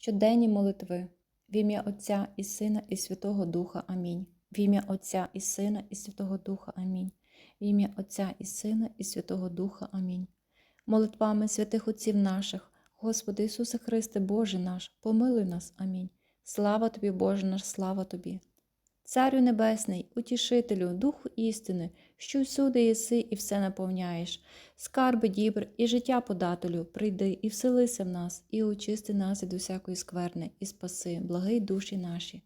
щоденні молитви, в ім'я Отця і Сина, і Святого Духа. Амінь. В ім'я Отця і Сина, і Святого Духа. Амінь. В ім'я Отця і Сина, і Святого Духа. Амінь. Молитвами святих Отців наших, Господи Ісусе Христе, Боже наш, помилуй нас. Амінь. Слава Тобі, Боже наш, слава Тобі. Царю Небесний, утішителю, Духу істини, що всюди єси і все наповняєш, скарби дібр і життя подателю, прийди і вселися в нас, і очисти нас від усякої скверни, і спаси, благий душі наші.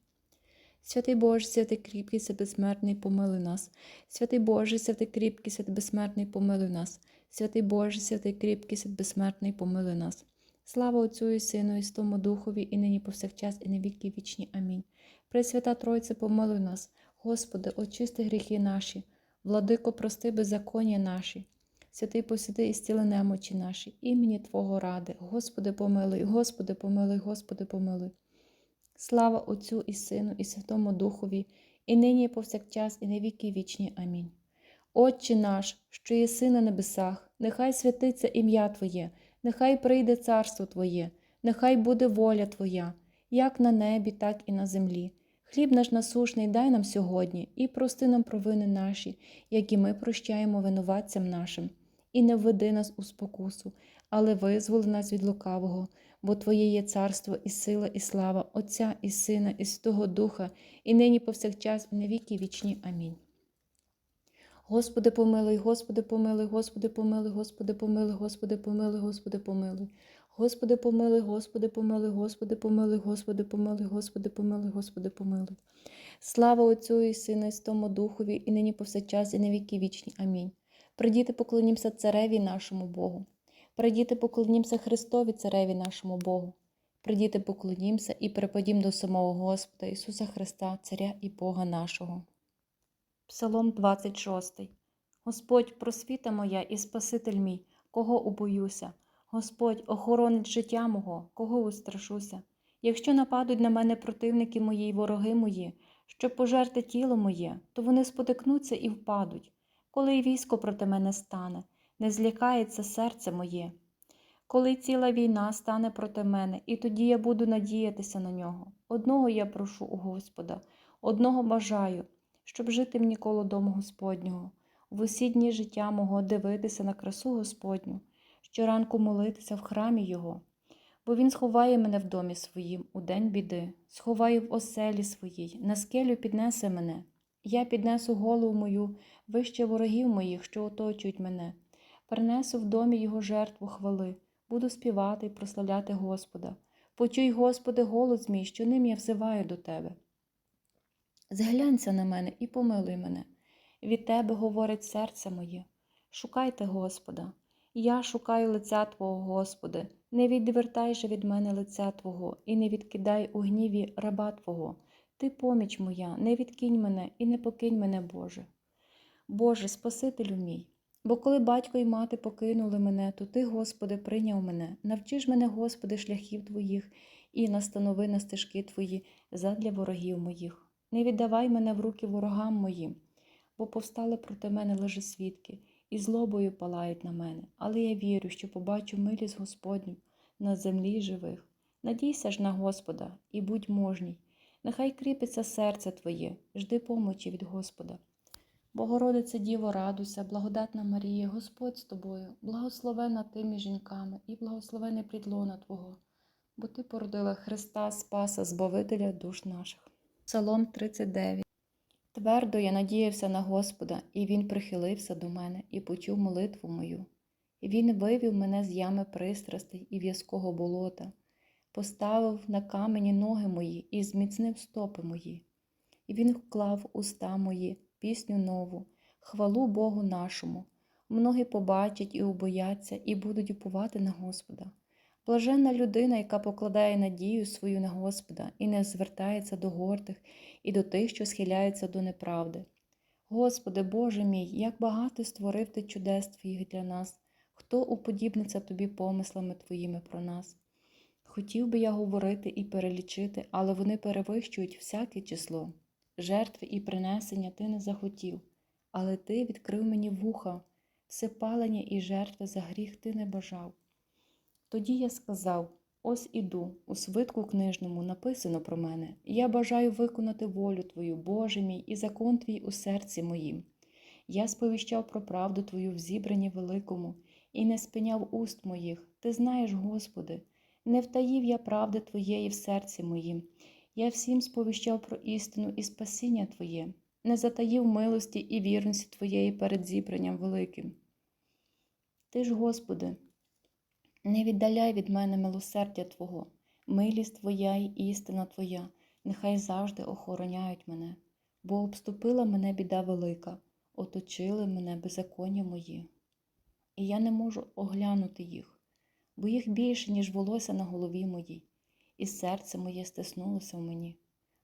Святий Боже, святий кріпкий, святий безсмертний, помилуй нас. Святий Боже, святий кріпкий, святий безсмертний, помилуй нас. Святий Боже, святий кріпкий, святий безсмертний, помилуй нас. Слава Отцю і Сину, і Святому Духові, і нині повсякчас, і на віки вічні. Амінь. Пресвята Тройце, помилуй нас, Господи, очисти гріхи наші, владико, прости беззаконня наші. Святий посіди і стіли немочі наші, імені Твого ради, Господи, помилуй, Господи, помилуй, Господи, помилуй. Слава Отцю і Сину, і Святому Духові, і нині, і повсякчас, і на віки вічні. Амінь. Отче наш, що єси на небесах, нехай святиться ім'я Твоє, нехай прийде царство Твоє, нехай буде воля Твоя, як на небі, так і на землі. Хліб наш насушний дай нам сьогодні, і прости нам провини наші, як і ми прощаємо винуватцям нашим, і не введи нас у спокусу, але визволи нас від лукавого, бо Твоє є царство і сила, і слава, Отця і Сина, і Святого Духа, і нині повсякчас, і на віки вічні. Амінь. Господи, помилуй, Господи, помилуй, Господи, помилуй, Господи, помилуй, Господи, помилуй, Господи, помилуй. Господи, помилуй, Господи, помилуй, Господи, помилуй, Господи, помилуй, Господи, помилуй, Господи, помилуй. Слава Отцю і Сину, і Святому Духові, і нині повсякчас, і на віки вічні. Амінь. Придіти поклонімося Цареві нашому Богу. Придіти поклонімося Христові Цареві нашому Богу. Придіти поклонімося і припадім до самого Господа Ісуса Христа, Царя і Бога нашого. Псалом 26. Господь, просвіта моя і Спаситель мій, кого убоюся. Господь, охоронить життя мого, кого устрашуся. Якщо нападуть на мене противники мої й вороги мої, щоб пожерти тіло моє, то вони спотикнуться і впадуть. Коли й військо проти мене стане, не злякається серце моє. Коли ціла війна стане проти мене, і тоді я буду надіятися на нього. Одного я прошу у Господа, одного бажаю, щоб жити мені коло дому Господнього, в усі дні життя мого дивитися на красу Господню, щоранку молитися в храмі Його, бо Він сховає мене в домі своїм у день біди, сховає в оселі своїй, на скелю піднесе мене. Я піднесу голову мою вище ворогів моїх, що оточують мене, принесу в домі Його жертву хвали, буду співати і прославляти Господа. Почуй, Господи, голос мій, що ним я взиваю до Тебе. Зглянься на мене і помилуй мене. Від Тебе говорить серце моє. Шукайте Господа. Я шукаю лиця Твого, Господи, не відвертай же від мене лиця Твого, і не відкидай у гніві раба Твого. Ти поміч моя, не відкинь мене і не покинь мене, Боже. Боже, Спасителю мій. Бо коли батько і мати покинули мене, то Ти, Господи, прийняв мене. Навчи ж мене, Господи, шляхів Твоїх, і настанови на стежки Твої задля ворогів моїх. Не віддавай мене в руки ворогам моїм, бо повстали проти мене лжесвідки, і злобою палають на мене, але я вірю, що побачу милість Господню на землі живих. Надійся ж на Господа і будь мужній, нехай кріпиться серце Твоє, жди помочі від Господа. Богородице Діво, радуйся, благодатна Марія, Господь з тобою, благословена ти між жінками і благословене плідлона Твого, бо Ти породила Христа, Спаса, Збавителя душ наших. Псалом 39 Твердо я надіявся на Господа, і Він прихилився до мене і почув молитву мою. І Він вивів мене з ями пристрастей і в'язкого болота, поставив на камені ноги мої і зміцнив стопи мої. І Він вклав уста мої, пісню нову, хвалу Богу нашому. Многі побачать і убояться, і будуть упувати на Господа. Блаженна людина, яка покладає надію свою на Господа і не звертається до гордих і до тих, що схиляються до неправди. Господи, Боже мій, як багато створив Ти чудес Твоїх для нас, хто уподібниться Тобі помислами Твоїми про нас. Хотів би я говорити і перелічити, але вони перевищують всяке число. Жертви і принесення ти не захотів, але ти відкрив мені вуха, всепалення і жертви за гріх ти не бажав. Тоді я сказав Ось іду, у свитку книжному написано про мене. Я бажаю виконати волю Твою, Боже мій, і закон Твій у серці моїм. Я сповіщав про правду Твою в зібранні великому, і не спиняв уст моїх. Ти знаєш, Господи, не втаїв я правди Твоєї в серці моїм. Я всім сповіщав про істину і спасіння Твоє, не затаїв милості і вірності Твоєї перед зібранням великим. Ти ж, Господи, не віддаляй від мене милосердя Твого, милість Твоя і істина Твоя, нехай завжди охороняють мене, бо обступила мене біда велика, оточили мене беззаконня мої. І я не можу оглянути їх, бо їх більше, ніж волосся на голові моїй, і серце моє стиснулося в мені.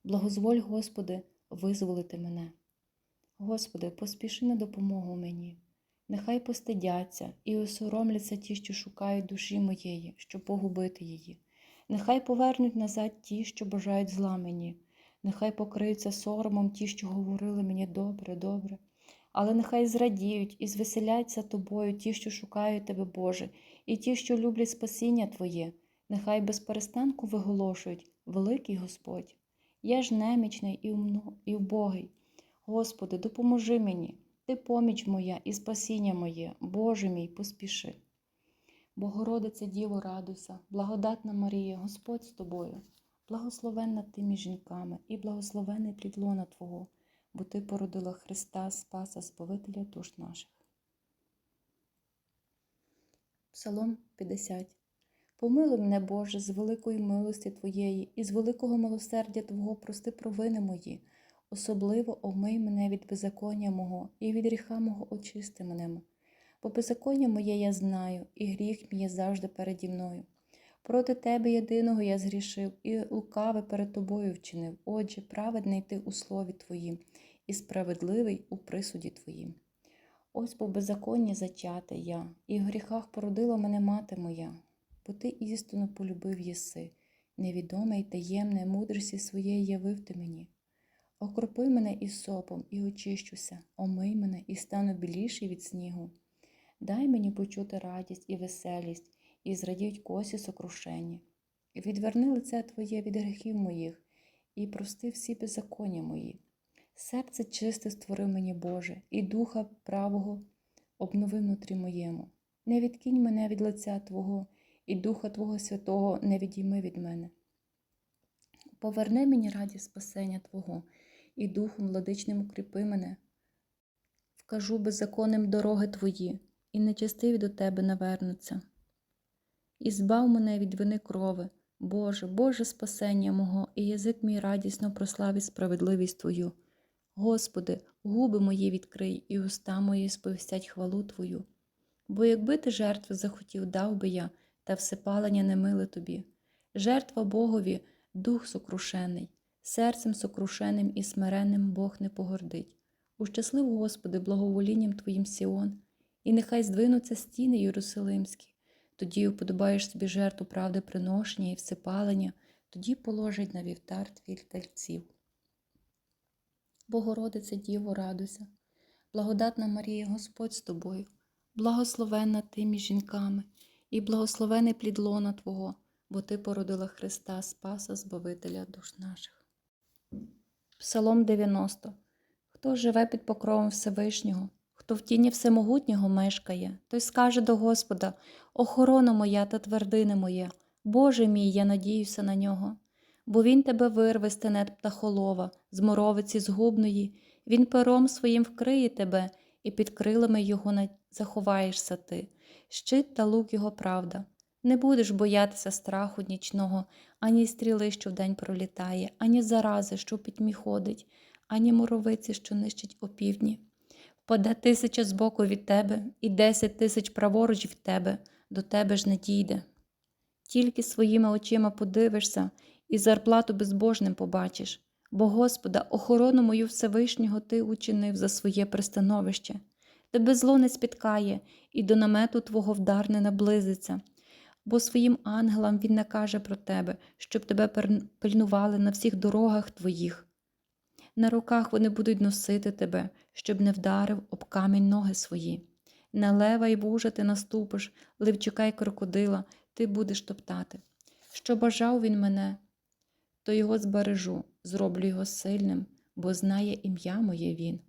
Благозволь, Господи, визволити мене. Господи, поспіши на допомогу мені. Нехай постидяться і осоромляться ті, що шукають душі моєї, щоб погубити її. Нехай повернуть назад ті, що бажають зла мені. Нехай покриються соромом ті, що говорили мені добре, добре. Але нехай зрадіють і звеселяться тобою ті, що шукають тебе, Боже, і ті, що люблять спасіння Твоє. Нехай без перестанку виголошують великий Господь. Я ж немічний і убогий. Господи, допоможи мені. Ти поміч моя і спасіння моє, Боже мій, поспіши. Богородице Діво, радуйся, благодатна Марія, Господь з тобою, благословенна ти між жінками і благословений плід лона Твого, бо Ти породила Христа, Спаса, Збавителя душ наших. Псалом 50 Помилуй мене, Боже, з великої милості Твоєї і з великого милосердя Твого прости провини мої. Особливо омий мене від беззаконня мого, і від гріха мого очисти мене. Бо беззаконня моє я знаю, і гріх мій є завжди переді мною. Проти тебе єдиного я згрішив, і лукаве перед тобою вчинив. Отже, праведний ти у слові Твоїм, і справедливий у присуді Твоїм. Ось по беззаконні зачата я, і в гріхах породила мене мати моя, бо ти істину полюбив єси, невідоме й таємне мудрості своєї явив ти мені. Окропи мене із сопом і очищуся, омий мене і стану біліший від снігу. Дай мені почути радість і веселість, і зрадіють косі сокрушені. Відверни лице Твоє від гріхів моїх, і прости всі беззаконня мої. Серце чисте створи мені, Боже, і духа правого обнови внутрі моєму. Не відкинь мене від лиця Твого, і Духа Твого Святого не відійми від мене. Поверни мені радість спасення Твого, і духом владичним укріпи мене. Вкажу беззаконним дороги Твої, і нечестиві до Тебе навернуться. І збав мене від вини крови, Боже, Боже спасення мого, і язик мій радісно прославить справедливість Твою. Господи, губи мої відкрий, і уста мої сповістять хвалу Твою. Бо якби ти жертви захотів, дав би я, та всепалення не миле тобі. Жертва Богові дух сокрушений, серцем сокрушеним і смиренним Бог не погордить. Ущаслив, Господи, благоволінням Твоїм Сіон, і нехай здвинуться стіни Єрусалимські. Тоді уподобаєш собі жертву правди приношення і всепалення, тоді положить на вівтар твій тельців. Богородице Діво, радуйся, благодатна Марія, Господь з тобою, благословенна ти між жінками, і благословений плід лона Твого, бо Ти породила Христа, Спаса, Збавителя душ наших. Псалом 90 Хто живе під покровом Всевишнього, хто в тіні Всемогутнього мешкає, той скаже до Господа: Охорона моя та твердине моє, Боже мій, я надіюся на нього. Бо він тебе вирве з птахолова, з моровиці згубної, він пером своїм вкриє тебе, і під крилами його заховаєшся ти, щит та лук його правда. Не будеш боятися страху нічного, ані стріли, що вдень пролітає, ані зарази, що пітьмі ходить, ані моровиці, що нищить опівдні. Впаде тисяча збоку від тебе, і десять тисяч праворуч від тебе, до тебе ж не дійде. Тільки своїми очима подивишся і зарплату безбожним побачиш, бо Господа, охорону мою Всевишнього ти учинив за своє пристановище. Тебе зло не спіткає, і до намету твого вдар не наблизиться, бо своїм ангелам він накаже про тебе, щоб тебе пильнували на всіх дорогах твоїх. На руках вони будуть носити тебе, щоб не вдарив об камінь ноги свої. На лева й вужа ти наступиш, ливчука й крокодила ти будеш топтати. що бажав він мене, то його збережу, зроблю його сильним, бо знає ім'я моє він.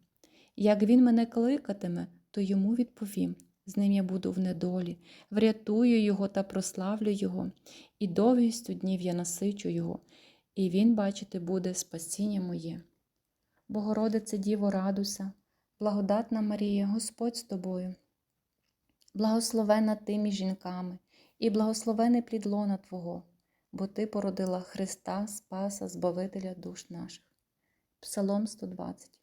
Як він мене кликатиме, то йому відповім. З ним я буду в недолі, врятую його та прославлю його, і довгістю днів я насичу його, і він бачити буде спасіння моє. Богородице Діво, радуйся, благодатна Марія, Господь з тобою, благословена ти між жінками, і благословений плід лона Твого, бо Ти породила Христа, Спаса, Збавителя душ наших. Псалом 120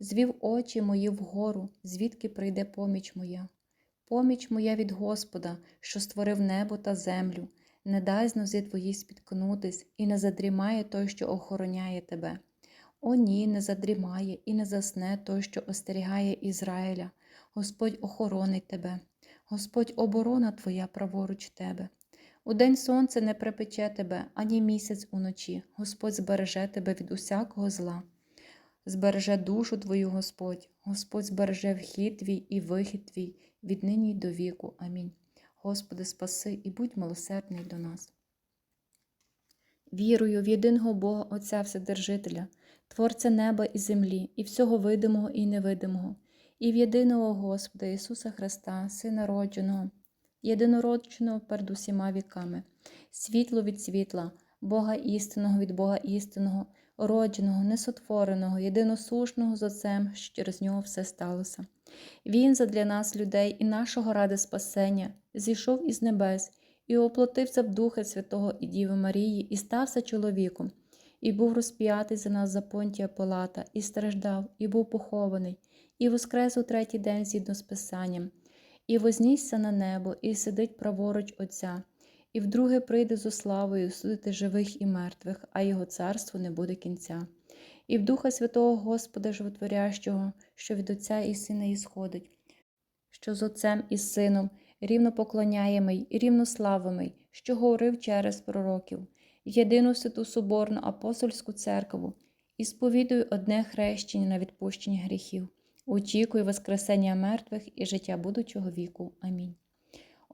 Звів очі мої вгору, звідки прийде поміч моя. Поміч моя від Господа, що створив небо та землю, не дай з твої спіткнутись, і не задрімає той, що охороняє тебе. О, ні, не задрімає і не засне той, що остерігає Ізраїля. Господь охоронить тебе, Господь оборона твоя праворуч тебе. Удень сонце не припече тебе, ані місяць уночі. Господь збереже тебе від усякого зла. Збереже душу твою, Господь, Господь збереже вхід твій і вихід твій від нині й до віку. Амінь. Господи, спаси і будь милосердний до нас. Вірую в єдиного Бога Отця Вседержителя, Творця неба і землі, і всього видимого і невидимого, і в єдиного Господа Ісуса Христа, Сина родженого, єдинородженого перед усіма віками, світло від світла, Бога істинного від Бога істинного, родженого, несотвореного, єдиносушного з Отцем, що через нього все сталося. Він задля нас, людей, і нашого ради спасення, зійшов із небес і оплотився в Духа Святого і Діви Марії, і стався чоловіком, і був розп'ятий за нас за понтія Пилата, і страждав, і був похований, і воскрес у третій день згідно з Писанням, і вознісся на небо, і сидить праворуч Отця, і вдруге прийде зо славою судити живих і мертвих, а його царству не буде кінця. І в Духа Святого Господа Животворящого, що від Отця і Сина ісходить, що з Отцем і Сином рівно поклоняємий і рівнославимий, що говорив через пророків, єдину святу Соборну апостольську церкву, і сповідую одне хрещення на відпущення гріхів, очікую Воскресення мертвих і життя будучого віку. Амінь.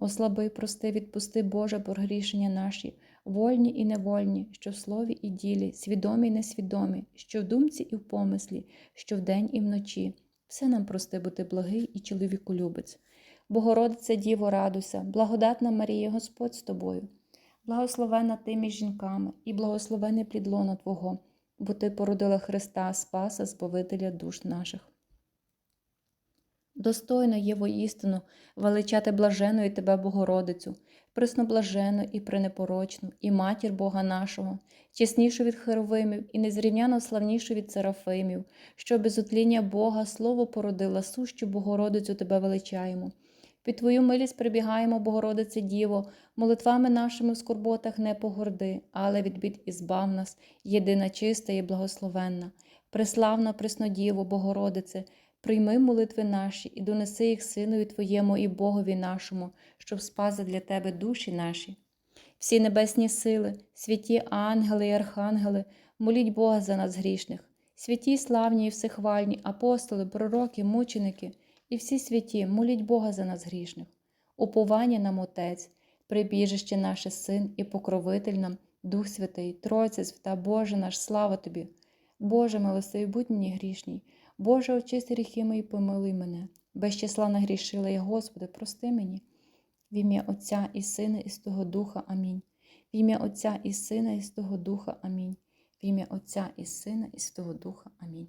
Ослаби, прости, відпусти, Боже, прогрішення наші, вольні і невольні, що в слові і ділі, свідомі і несвідомі, що в думці і в помислі, що вдень і вночі. Все нам прости бути благий і чоловіколюбець. Богородице Діво, радуйся, благодатна Марія, Господь з тобою, благословена ти між жінками, і благословений плід лона Твого, бо Ти породила Христа, Спаса, Збавителя душ наших. Достойно є воістину величати блажену тебе, Богородицю, пресноблажену і пренепорочну, і матір Бога нашого, чеснішу від херовимів і незрівняно славнішу від серафимів, що без утління Бога слово породила, сущу Богородицю тебе величаємо. Під Твою милість прибігаємо, Богородице Діво, молитвами нашими в скорботах не погорди, але від бід і збав нас, єдина чиста і благословенна, преславна Преснодіво, Богородице, прийми молитви наші і донеси їх Синові Твоєму і Богові нашому, щоб спази для Тебе душі наші. Всі небесні сили, святі ангели і архангели, моліть Бога за нас грішних, святі, славні і всехвальні, апостоли, пророки, мученики і всі святі, моліть Бога за нас грішних, уповання нам Отець, прибіжище наше Син і покровитель нам, Дух Святий, Тройця, свята Боже наш, слава Тобі. Боже милостивий, будь мені грішній, Боже, очисти гріхи мої, помилуй мене. Без числа нагрішила я, Господи, прости мені. В ім'я Отця і Сина, і Святого Духа. Амінь. В ім'я Отця і Сина, і Святого Духа. Амінь. В ім'я Отця і Сина, і Святого Духа. Амінь.